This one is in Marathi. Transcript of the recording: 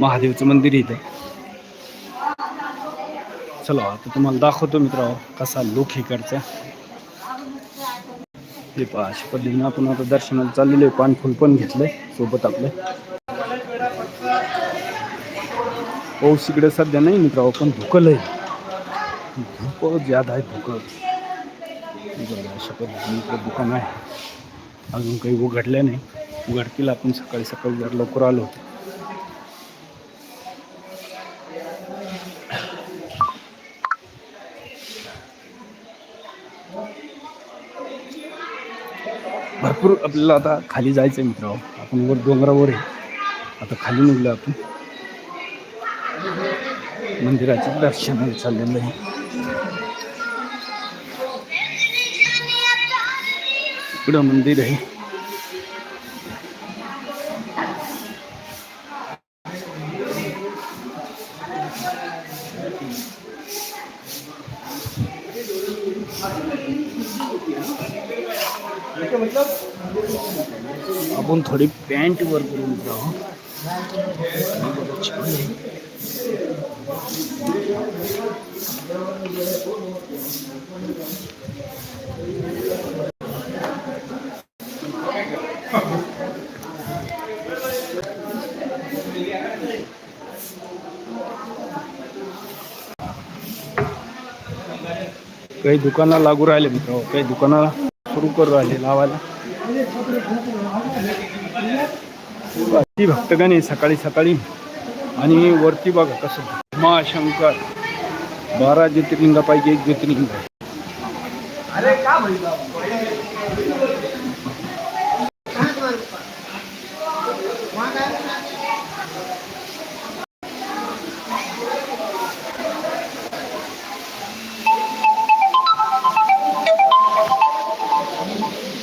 महादेवचं मंदिर इथं. चला आता तुम्हाला दाखवतो मित्र कसा लुक इकडचा. हे पहा अशा पद्धतीने आपण आता दर्शनाला चाललेलो आहे. पानफुल पण घेतलंय सोबत आपलं. पाऊस इकडे सध्या नाही मित्र पण धुकल आहे धुकं ज्यादा आहे धुकं अशा पद्धतीने दुकान आहे. अजून काही उघडल्या नाही. उघडतील आपण सकाळी सकाळी जर लवकर आलो भरपूर आपल्याला आता खाली जायचं आहे मित्र. आपण वर डोंगरावर आहे. आता खाली निघलो आपण. मंदिराच्या दर्शनाला चाललेलं आहे. इकडं मंदिर आहे. आपण थोडी पॅन्ट वर करून जाऊ. काही दुकानाला लागू राहिले मित्र. हो, काही दुकानाला सुरू करू राहिले लावायला. ती भक्तगण आहे सकाळी सकाळी. आणि वरती बघा कसं महाशंकर. बारा ज्योतिर्लिंगापैकी एक ज्योतिर्लिंग आहे.